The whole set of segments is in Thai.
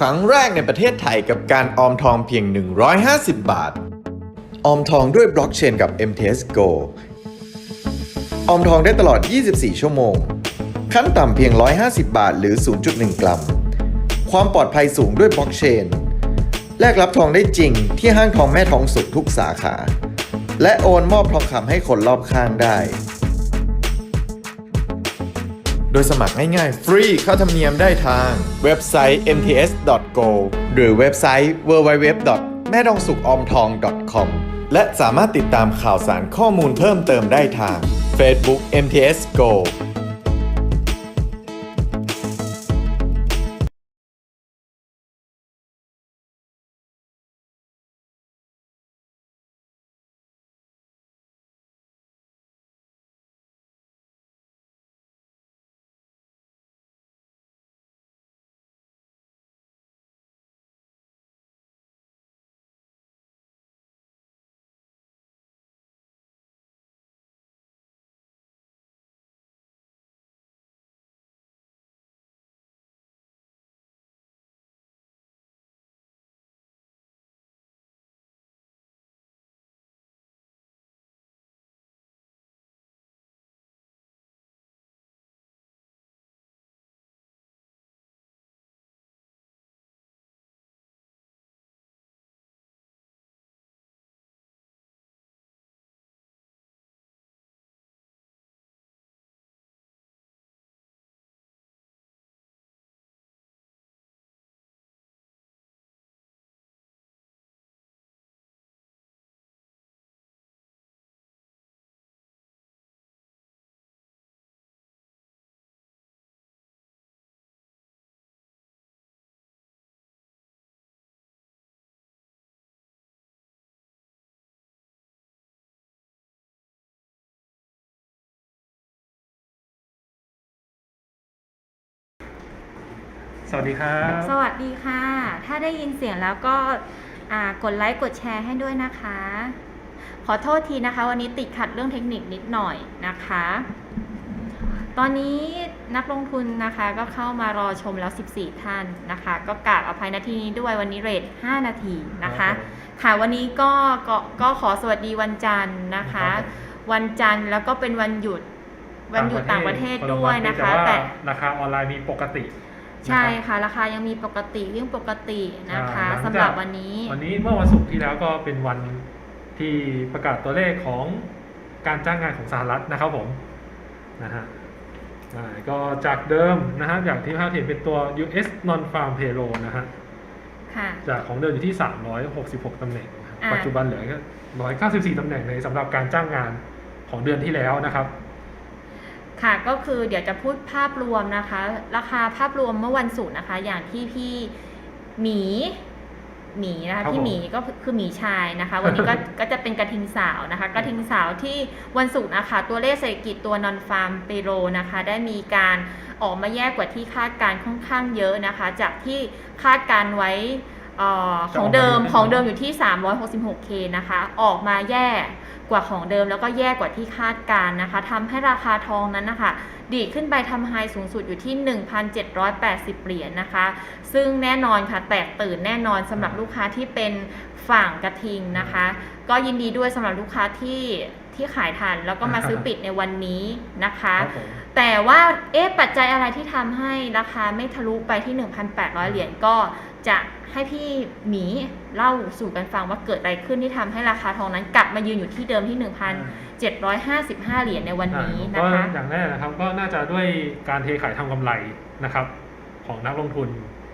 ครั้งแรกในประเทศไทยกับการออมทองเพียง 150 บาท ออมทองด้วยบล็อกเชนกับ MTS Go ออมทองได้ตลอด 24 ชั่วโมง ขั้นต่ำเพียง 150 บาทหรือ 0.1 กรัม ความปลอดภัยสูงด้วยบล็อกเชน แลกรับทองได้จริงที่ห้างทองแม่ทองสุขทุกสาขา และโอนมอบทองคำให้คนรอบข้างได้ ดยสมัครง่ายๆ ฟรีเข้าธรรมเนียมได้ทางเว็บไซต์ mts.go หรือเว็บไซต์ www. แม่ดองสุกอมทอง .com และสามารถติดตามข่าวสารข้อมูลเพิ่มเติมได้ทาง Facebook MTS Go วัสดีครับ สวัสดีค่ะ ถ้าได้ยินเสียงแล้วก็อ่ากดไลค์กดแชร์ให้ด้วยนะคะ ขอโทษทีนะคะ วันนี้ติดขัดเรื่องเทคนิคนิดหน่อยนะคะ ตอนนี้นักลงทุนนะคะก็เข้ามารอชมแล้ว 14 ท่านนะคะ ก็กราบอภัยนาทีนี้ด้วยวันนี้เรท5 นาทีนะคะ ค่ะวันนี้ก็ก็ก็ขอสวัสดีวันจันทร์นะคะครับวันจันทร์แล้วก็เป็นวันหยุดวันหยุดต่างประเทศด้วยนะคะ แต่แต่ราคาออนไลน์มีปกติ ใช่นะครับค่ะ ราคายังมีปกติเรื่องปกตินะคะอ่าหลังจากสำหรับวันนี้ วันนี้เมื่อวันศุกร์ที่แล้วก็เป็นวันที่ประกาศตัวเลขของการจ้างงานของสหรัฐนะครับผมนะฮะอ่าก็จากเดิมนะฮะอย่างที่ภาพเห็นเป็นตัว US non farm payroll นะฮะค่ะจากของเดิมอยู่ที่ 366ตำแหน่งนะครับอ่าปัจจุบันเหลือแค่194ตำแหน่งในสำหรับการจ้างงานของเดือนที่แล้วนะครับ ค่ะก็คือเดี๋ยวจะพูดภาพรวมนะคะ ราคาภาพรวมเมื่อวันศุกร์นะคะ อย่างที่พี่หมีหมีนะครัคะบพี่หมีผมก็คือหมีชายนะคะ วันนี้ก็ก็จะเป็นกระทิงสาวนะคะ กระทิงสาวที่วันศุกร์นะคะ ตัวเลขเศรษฐกิจตัวนอนฟาร์มเปโรนะคะ ได้มีการออกมาแย่กว่าที่คาดการณ์ค่อนข้างเยอะนะคะ จากที่คาดการณ์ไว้เออของเดิมจะออกมาของเดิมอยู่ที่ 366K นะคะ ออกมาแย่กว่าของเดิมแล้วก็แย่กว่าที่คาดการณ์นะคะทำให้ราคาทองนั้นนะคะ ดีดขึ้นไปทำไฮสูงสุดอยู่ที่ 1,780 เหรียญนะคะ ซึ่งแน่นอนค่ะ แตกตื่นแน่นอนสำหรับลูกค้าที่เป็นฝั่งกระทิงนะคะ ก็ยินดีด้วยสำหรับลูกค้าที่ที่ขายทันแล้วก็มาซื้อปิดในวันนี้นะคะครับผมแต่ว่าเอ๊ะปัจจัยอะไรที่ทำให้ราคาไม่ทะลุไปที่ 1,800 เหรียญก็ จะให้พี่หมีเล่าสู่กันฟังว่าเกิดอะไรขึ้นที่ทำให้ราคาทองนั้น กลับมายืนอยู่ที่เดิมที่ 1,755 เหรียญในวันนี้นะก็คะ อย่างแรกนะครับก็น่าจะด้วยการเทขายทำกำไรนะครับ ของนักลงทุน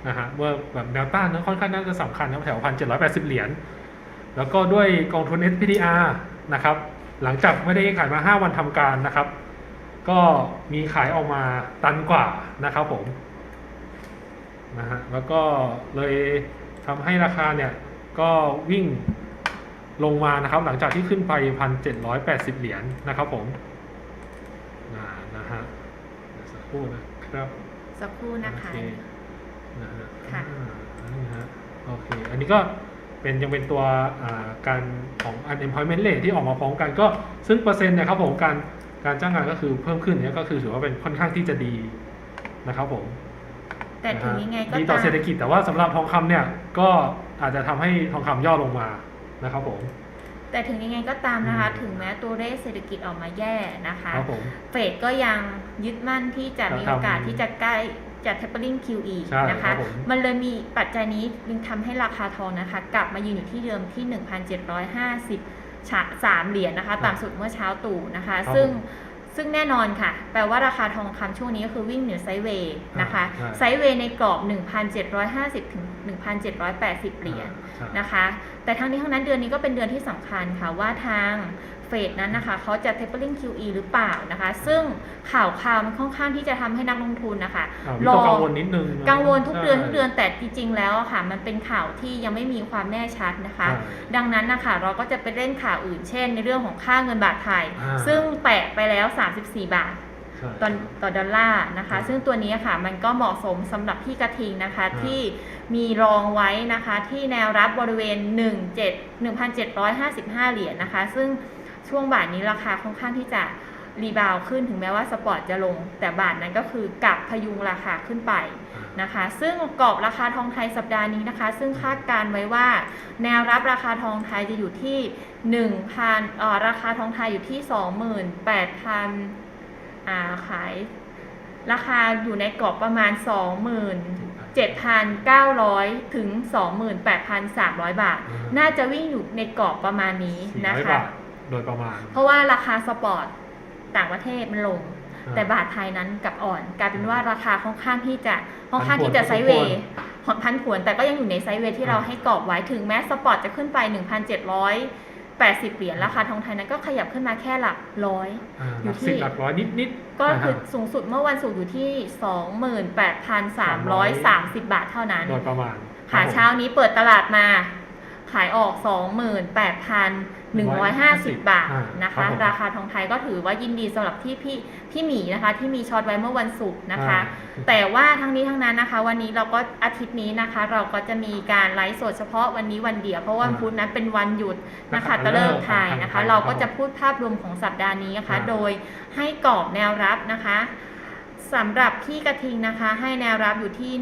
นะฮะเมื่อแบบแนวต้านนั้นค่อนข้างน่าจะสำคัญนะแถวพันเจ็ดร้อยแปดสิบเหรียญแล้วก็ด้วยกองทุน SPDR นะครับ หลังจากไม่ได้ขายมา 5 วันทำการนะครับ ก็มีขายออกมาตันกว่านะครับผม นะฮะแล้วก็เลยทำให้ราคาเนี่ยก็วิ่งลงมานะครับ หลังจากที่ขึ้นไปพันเจ็ดร้อยแปดสิบเหรียญนะครับผมนะนะฮะเดี๋ยวสักครู่นะครับสักครู่นะคะโอเคนะฮะค่ะอ่าอันนี้ฮะโอเค อันนี้ก็เป็นยังเป็นตัวอ่าการของ unemployment rate ที่ออกมาพร้อมกันก็ซึ่งเปอร์เซ็นต์เนะครับผมการการจ้างงานก็คือเพิ่มขึ้นเนี่ยก็คือถือว่าเป็นค่อนข้างที่จะดีนะครับผม แต่ถึงยังไงก็ดีต่อตามเศรษฐกิจแต่ว่าสำหรับทองคำเนี่ยก็อาจจะทำให้ทองคำย่อลงมานะครับผมแต่ถึงยังไงก็ตามนะคะอืมถึงแม้ตัวเลขเศรษฐกิจออกมาแย่นะคะครับผมเฟดก็ยังยึดมั่นที่จะจะมีโอกาสทำที่จะใกล้จะ tapering QE ใช่นะครัคะบผมมันเลยมีปัจจัยนี้จึงทำให้ราคาทองนะคะ กลับมายืนอยู่ที่เดิมที่ 1,750ชะสามเหรียญนะคะครับต่ำสุดเมื่อเช้าตู่นะคะครับซึ่งผม ซึ่งแน่นอนค่ะ แปลว่าราคาทองคำช่วงนี้ก็คือวิ่งเหนือไซด์เวย์นะคะอ่าใช่ไซด์เวย์ในกรอบ 1,750 ถึง 1,780 เหรียญใช่นะคะ แต่ทั้งนี้ทั้งนั้นเดือนนี้ก็เป็นเดือนที่สำคัญค่ะว่าทางเฟดนั้นนะคะเขาจะ tapering QE หรือเปล่านะคะ ซึ่งข่าวข่าวมันค่อนข้างที่จะทำให้นักลงทุนนะคะอ่าวิตกกังวลนิดนึงนะกังวลทุกเดือนใช่ทุกเดือนแต่จริงๆแล้วอะค่ะ มันเป็นข่าวที่ยังไม่มีความแน่ชัดนะคะใช่ดังนั้นนะคะเราก็จะไปเล่นข่าวอื่นเช่น ในเรื่องของค่าเงินบาทไทยอ่าซึ่งแตะไปแล้ว 34 บาทใช่ต่อต่อดอลลาร์นะคะอืมซึ่งตัวนี้ค่ะมันก็เหมาะสมสำหรับที่กระทิงนะคะอ่าที่มีรองไว้นะคะที่แนวรับบริเวณ 17 1,755 เหรียญนะคะ ซึ่ง ช่วงบ่ายนี้ราคาค่อนข้างที่จะรีบาวด์ขึ้นถึงแม้ว่าสปอร์ตจะลง แต่บาทนั้นก็คือกลับพยุงราคาขึ้นไปนะคะ ซึ่งกรอบราคาทองไทยสัปดาห์นี้นะคะ ซึ่งคาดการไว้ว่า แนวรับราคาทองไทยจะอยู่ที่ 1,000เอ่อราคาทองไทยอยู่ที่ 28,000อ่าขายราคาอยู่ในกรอบประมาณ 27,900 ถึง 28,300 บาทอืมน่าจะวิ่งอยู่ในกรอบประมาณนี้สี่นะร้อยคะบาท โดยประมาณ เพราะว่าราคาสปอร์ตต่างประเทศมันลงอ่าแต่บาทไทยนั้นกลับอ่อนกลายเป็นว่าราคาค่อนข้างที่จะค่อนข้างผันผวนที่จะพอสมไซด์เวควรย์พันผวนแต่ก็ยังอยู่ในไซด์เวย์ที่เราอ่าให้กรอบไว้ถึงแม้สปอร์ตจะขึ้นไป 1,780 เหรียญราคาทองไทยนั้นก็ขยับขึ้นมาแค่หลักร้อยอ่าอยู่หลักที่สิบหลักร้อยนิดนิดก็นะฮะคือสูงสุดเมื่อวันศุกร์อยู่ที่ 28,330 บาทเท่านั้นโดยประมาณค่ะรับผมเช้านี้เปิดตลาดมาขายออก 28,150 บาทอ่านะครัคะบผมราคาทองไทยก็ถือว่ายินดีสำหรับที่พี่พี่หมีนะคะ ที่มีช็อตไว้เมื่อวันศุกร์นะคะอ่าแต่ว่าทั้งนี้ทั้งนั้นนะคะ วันนี้เราก็อาทิตย์นี้นะคะ เราก็จะมีการไลฟ์สดเฉพาะวันนี้วันเดียวเพราะวันอ่าพุธนั้นเป็นวันหยุดนะนักขัคะตฤกษ์ตะเลิกษ์ไทยของทางนะคะไทยเราก็ครับจะพูดภาพรวมของสัปดาห์นี้นะคะอ่าโดยให้กรอบแนวรับนะคะ สำหรับที่กระทิงนะคะ ให้แนวรับอยู่ที่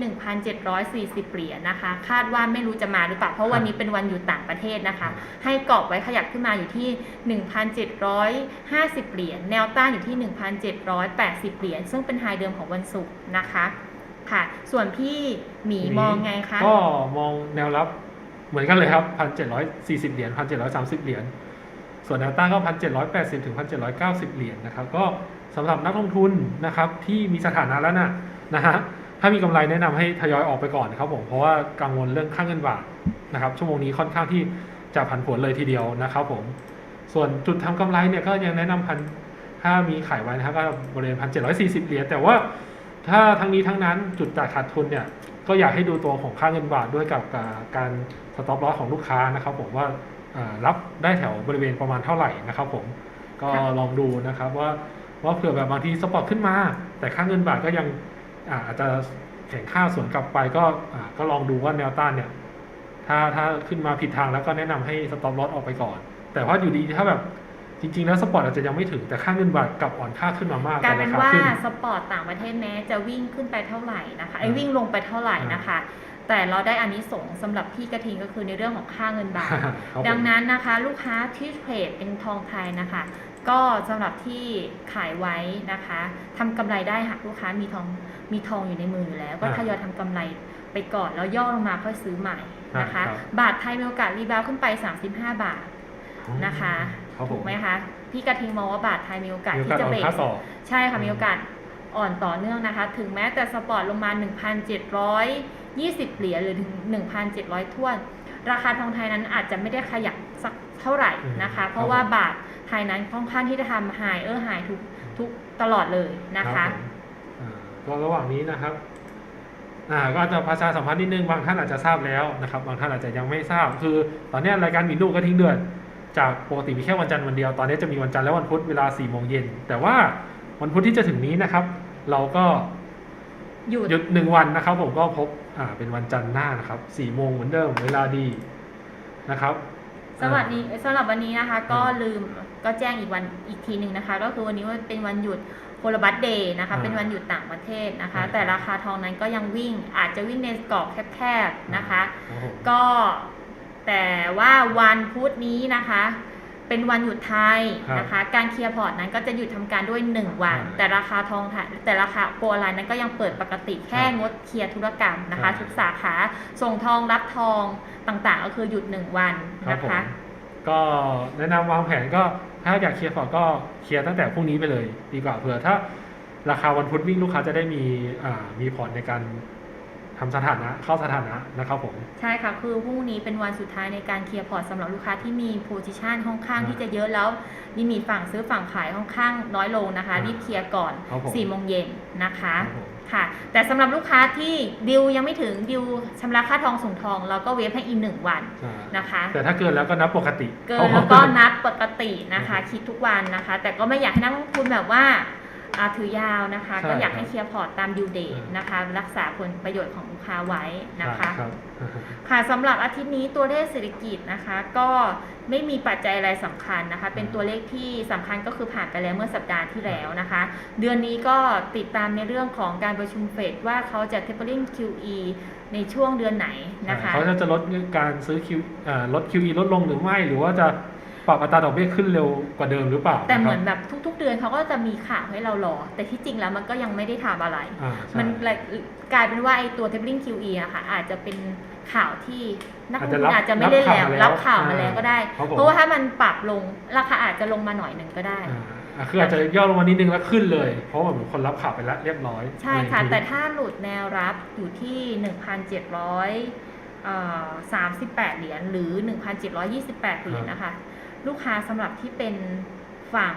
1,740 เหรียญนะคะ คาดว่าไม่รู้จะมาหรือเปล่า เพราะวันนี้เป็นวันหยุดต่างประเทศนะคะ ให้กรอบไว้ขยับขึ้นมาอยู่ที่ 1,750 เหรียญแนวต้านอยู่ที่ 1,780 เหรียญซึ่งเป็นไฮเดิมของวันศุกร์นะคะค่ะ ส่วนพี่หมีมองไงคะ ก็มองแนวรับเหมือนกันเลยครับพันเจ็ดร้อยสี่สิบเหรียญพันเจ็ดร้อยสามสิบเหรียญ ส่วนแนวต้านก็พันเจ็ดร้อยแปดสิบถึงพันเจ็ดร้อยเก้าสิบเหรียญนะครับ ก็ สำหรับนักลงทุนนะครับที่มีสถานะแล้วนะนะฮะถ้ามีกำไรแนะนำให้ทยอยออกไปก่อนนะครับผมเพราะว่ากังวลเรื่องค่าเงินบาทนะครับชั่วโมงนี้ค่อนข้างที่จะผันผวนเลยทีเดียวนะครับผมส่วนจุดทำกำไรเนี่ยก็ยังแนะนำพันถ้ามีขายไว้นะครับก็บริเวณพันเจ็ดร้อยสี่สิบเหรียญแต่ว่าถ้าทั้งนี้ทั้งนั้นจุดจ่ายขาดทุนเนี่ยก็อยากให้ดูตัวของค่าเงินบาทด้วยกับการสต็อปลอสของลูกค้านะครับผมว่าอ่ารับได้แถวบริเวณประมาณเท่าไหร่นะครับผมก็ค่ะลองดูนะครับว่า ว่าเผื่อแบบบางทีสปอร์ตขึ้นมา แต่ค่าเงินบาทก็ยังอ่าอาจจะแข่งค่าสวนกลับไปก็อ่าก็ลองดูว่าแนวต้านเนี่ย ถ้าถ้าขึ้นมาผิดทางแล้วก็แนะนำให้สต็อปลอสออกไปก่อน แต่ว่าอยู่ดีถ้าแบบจริง ๆ แล้วสปอร์ตอาจจะยังไม่ถึงแต่ค่าเงินบาทกลับอ่อนค่าขึ้นมามากกลายเป็นแต่ว่าขึ้นสปอร์ตต่างประเทศแม้จะวิ่งขึ้นไปเท่าไหร่นะคะไอ้อ่าวิ่งลงไปเท่าไหร่นะคะแต่เราได้อานิสงส์สำหรับพี่กระทิงก็คือในเรื่องของค่าเงินบาทครับผมดังนั้นนะคะ ลูกค้าที่เทรดเป็นทองไทยนะคะ ก็สำหรับที่ขายไว้นะคะทำกำไรได้หากลูกค้ามีทองมีทองอยู่ในมืออยู่แล้ว ก็อ่าทยอยทำกำไรไปก่อนแล้วย่อลงมาค่อยซื้อใหม่นะคะครับบาทไทยมีโอกาสรีบาวด์ขึ้นไป 35 บาทนะคะครับผถูมกไหมคะพี่กระทิงมองว่าบาทไทยมีโอกาสมีโอที่กาสจะอ่อเบรนกค่าต่อใช่ค่ะอืมมีโอกาสอ่อนต่อเนื่องนะคะ ถึงแม้แต่สปอร์ตลงมา 1,720 เหรียญหรือถึง 1,700ท้วน ราคาทองไทยนั้นอาจจะไม่ได้ขยับสักเท่าไหร่นะคะอืมเพราะว่าบาทไทยนั้นค่อนข้างที่จะทำไฮเออร์ไฮทุกทุกตลอดเลยนะคะรับผมอ่าก็ระหว่างนี้นะครับอ่าก็จะประชาสัมพันธ์นิดนึงบางท่านอาจจะทราบแล้วนะครับ บางท่านอาจจะยังไม่ทราบ คือ ตอนเนี้ยรายการหมินดูก็ทิ้งเดือน จากปกติมีแค่วันจันทร์วันเดียว ตอนนี้จะมีวันจันทร์และวันพุธเวลา4ี่โมงเย็นแต่ว่าวันพุธที่จะถึงนี้นะครับ เราก็ หยุดหยุดหนึ่งวันนะครับ ผมก็พบอ่าเป็นวันจันทร์หน้านะครับสี่โมงเหมือนเดิมเวลาดีนะครับสวัสดีสำหรับวันนี้นะคะ ก็อืมลืมก็แจ้งอีกวันอีกทีหนึ่งนะคะ ก็คือวันนี้ว่าเป็นวันหยุดโคลบัตเดย์นะคะอ่าเป็นวันหยุดต่างประเทศนะคะใช่แต่ราคาทองนั้นก็ยังวิ่งอาจจะวิ่งในกรอบแคบๆนะคะครับผมก็แต่ว่าวันพุธนี้นะคะ เป็นวันหยุดไทยครับนะคะ การเคลียร์พอร์ตนั้นก็จะหยุดทำการด้วย 1 วันอ่าแต่ราคาทองไทยแต่ราคาโปรไลน์นั้นก็ยังเปิดปกติแค่ครับงดเคลียร์ธุรกรรมนะคะใช่ทุกสาขาส่งทองรับทองต่างๆ ก็คือหยุด 1 วันครับนะผมคะ ก็แนะนำวางแผนก็ถ้าอยากเคลียร์พอร์ตก็เคลียร์ตั้งแต่พรุ่งนี้ไปเลย ดีกว่าเผื่อถ้าราคาวันพุธวิ่งลูกค้าจะได้มีอ่ามีพอร์ตในการ ทำสถานะเข้าสถานะนะครับผม ใช่ค่ะคือพรุ่งนี้เป็นวันสุดท้ายในการเคลียร์พอร์ตสำหรับลูกค้าที่มีโพซิชันค่อนข้างอ่าที่จะเยอะแล้วลิมิตฝั่งซื้อฝั่งขายค่อนข้างน้อยลงนะคะอ่ารีรีบเคลียร์ก่อนครับผม4โมงเย็นนะคะครับผม ค่ะ แต่สำหรับลูกค้าที่ดิวยังไม่ถึงดิวชำระค่าทองส่งทองเราก็เวฟให้อีกหนึ่งวันอ่านะคะ แต่ถ้าเกินแล้วก็นับปกติเกินแล้วก็นับปกตินะคะ คิดทุกวันนะคะ แต่ก็ไม่อยากให้นักลงทุนแบบว่าอ่า ถือยาวนะคะ ใช่ก็อยากครับให้เคลียร์พอร์ตตามดิวเดย์อืม นะคะ รักษาผลประโยชน์ของลูกค้าไว้นะคะครับค่ะสำหรับอาทิตย์นี้ตัวเลขเศรษฐกิจนะคะ ก็ไม่มีปัจจัยอะไรสำคัญนะคะ เป็นตัวเลขที่สำคัญก็คือผ่านไปแล้วเมื่อสัปดาห์ที่แล้วนะคะ เดือนนี้ก็ติดตามในเรื่องของการประชุมเฟดว่าเขาจะ tapering QE ในช่วงเดือนไหนนะคะ เขาจะลดการซื้อ Q อ่าลด QE ลดลงหรือไม่ หรือว่าจะ ปรับอัตราดอกเบี้ยขึ้นเร็วกว่าเดิมหรือเปล่าแต่เหมือนะนแบบทุก ๆ เดือนเขาก็จะมีข่าวให้เรารอ แต่ที่จริงแล้วมันก็ยังไม่ได้ทำอะไรอ่าใช่มันเลยกลายเป็นว่าไอ้ตัว tapering QE อะค่ะอาจจะเป็นข่าวที่นักลงทุนอาจจะไม่ได้แล้วรับข่าวมาแล้วก็ได้ครับผมเพราะว่าถ้ามันปรับลงราคาอาจจะลงมาหน่อยหนึ่งก็ได้อ่าอะคืออาจจะย่อลงมานิดนึงแล้วขึ้นเลย เพราะว่าเหมือนคนรับข่าวไปแล้วเรียบร้อย ใช่ค่ะอะไรอย่างนี้แต่ถ้าหลุดแนวรับอยู่ที่ 1,738 เหรียญหรือ 1,728 เหรียญนะคะ ลูกค้าสำหรับที่เป็นฝั่ง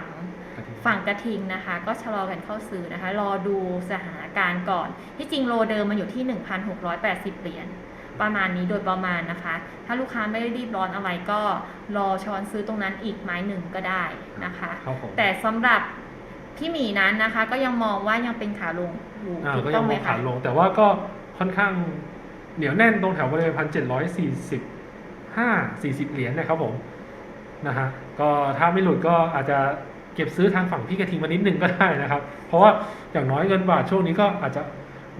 ฝั่งกระทิงนะคะ ก็ชะลอกันเข้าซื้อนะคะ รอดูสถานการณ์ก่อน ที่จริงโลเดิมมันอยู่ที่ 1,680 เหรียญประมาณนี้โดยประมาณนะคะ ถ้าลูกค้าไม่ได้รีบร้อนอะไรก็รอช้อนซื้อตรงนั้นอีกไม้หนึ่งก็ได้นะคะครับผมแต่สำหรับพี่หมีนั้นนะคะ ก็ยังมองว่ายังเป็นขาลงอยู่อ่าถูกก็ต้ยัองงมไหมองคะขาลง แต่ว่าก็ค่อนข้างเหนียวแน่นตรงแถวบริเวณพันเจ็ดร้อยสี่สิบห้าสี่สิบเหรียญนะครับผม นะฮะก็ถ้าไม่หลุดก็อาจจะเก็บซื้อทางฝั่งพี่กระทิงมานิดนึงก็ได้นะครับ เพราะว่าอย่างน้อยเงินบาทช่วงนี้ก็อาจจะ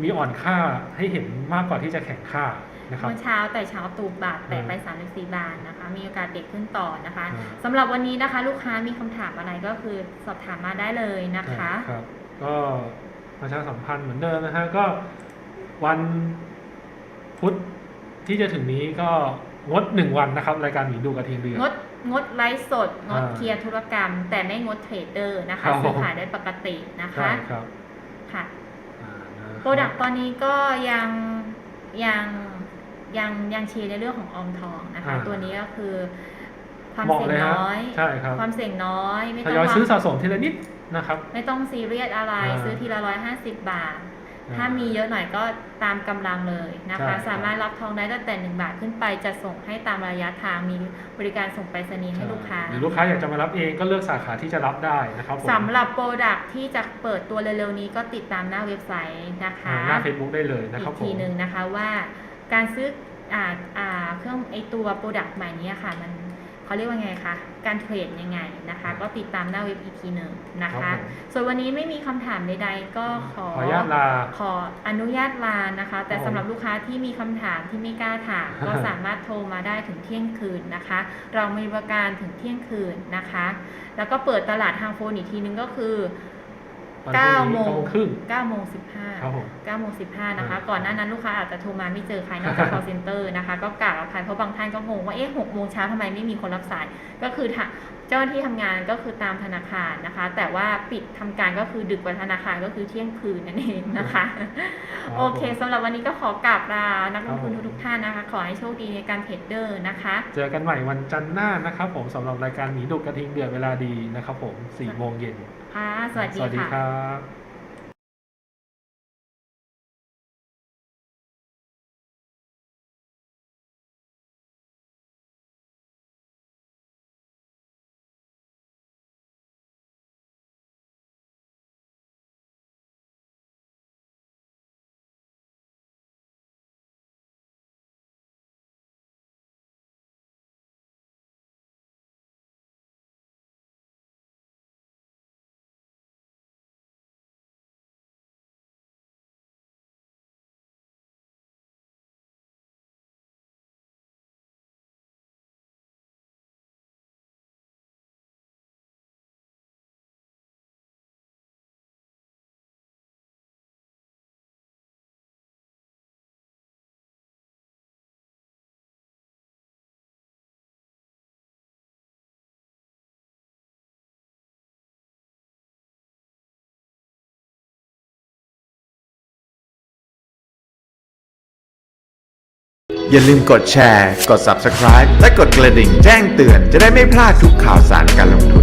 มีอ่อนค่าให้เห็นมากกว่าที่จะแข็งค่านะครับเมื่อเช้าแต่เช้าตูบบาทแต่อืมไป34บาทนะคะ มีโอกาสเด็กขึ้นต่อนะคะอ่าสำหรับวันนี้นะคะ ลูกค้ามีคำถามอะไรก็คือสอบถามมาได้เลยนะคะครับก็ประชาสัมพันธ์เหมือนเดิมนะฮะก็วันพุธที่จะถึงนี้ก็งดหนึ่งวันนะครับ รายการหมีดูกระทิงเดือนงด งดไลฟ์สด งดอ่าเคลียร์ธุรกรรม แต่ไม่งดเทรดเดอร์นะครัคะบ ซื้อขายได้ปกตินะใช่คะครับค่ะอ่านะโปรดักต์ตอนนี้ก็ยังยังยังยังเชียร์ในเรื่องของออมทองนะคะอ่าตัวนี้ก็คือความเหมาะเสี่ยงเลยฮะน้อย ใช่ครับความเสี่ยงน้อยไม่ทต้องยอยซื้อวางสะสมทีละนิดนะครับ ไม่ต้องซีเรียสอะไรอ่า ซื้อทีละร้อยห้าสิบบาทอ่า ถ้ามีเยอะหน่อยก็ตามกำลังเลยนะใช่ครัคะบสามารถรับทองได้ตั้งแต่หนึ่งบาทขึ้นไปจะส่งให้ตามระยะทางมีบริการส่งไปรษณีย์ให้ลูกค้า หรือลูกค้าอยากจะมารับเองก็เลือกสาขาที่จะรับได้นะครับผมสำหรับโปรดักที่จะเปิดตัวเร็วๆนี้ก็ติดตามหน้าเว็บไซต์นะคะอ่าหน้า Facebook ได้เลยนะคอีรับกผทีมหนึ่งนะคะว่าการซื้ออ่าอ่าเครื่องไอตัวโปรดักต์ใหม่นี้ค่ะมัน เขาเรียกว่าไงคะ การเทรดยังไงนะคะ ก็ติดตามหน้าเว็บอีกทีหนึ่งนะครัคะบผมส่วนวันนี้ไม่มีคำถามใดๆ ก็ขอขออนุญาตลาขออนุญาตลานะคะ แต่ครับผมสำหรับลูกค้าที่มีคำถามที่ไม่กล้าถามก็สามารถโทรมาได้ถึงเที่ยงคืนนะคะ เรามีบริการถึงเที่ยงคืนนะคะ แล้วก็เปิดตลาดทางโฟนอีกทีนึงก็คือวันพรุ่งนี้9โมงเก้าโมงครึ่ง9โมง ครับผม15 9โมง15นะคะอ่าก่อนหน้านั้นลูกค้าอาจจะโทรมาไม่เจอใครนอกจาก call center นะคะ ก็กราบอภัยเพราะบางท่านก็งงว่าเอ๊ะ6โมงเช้าทำไมไม่มีคนรับสาย ก็คือถ้าเจ้าหน้าที่ทำงานก็คือตามธนาคารนะคะ แต่ว่าปิดทำการก็คือดึกกว่าธนาคารก็คือเที่ยงคืนนั่นเองนะคะ โอเคสำหรับวันนี้ก็ขอกราบลานักลงทุนครับผมทุกๆท่านนะคะ ขอให้โชคดีในการเทรดเดอร์นะคะ เจอกันใหม่วันจันทร์หน้านะครับผมสำหรับรายการหมีดุกระทิงเดือดเวลาดีนะครับผม4โมงเย็นค่ะสวัสดีสวัสดีค่ะ อย่าลืมกดแชร์ กด Subscribe และกดกระดิ่งแจ้งเตือนจะได้ไม่พลาดทุกข่าวสารการลงทุน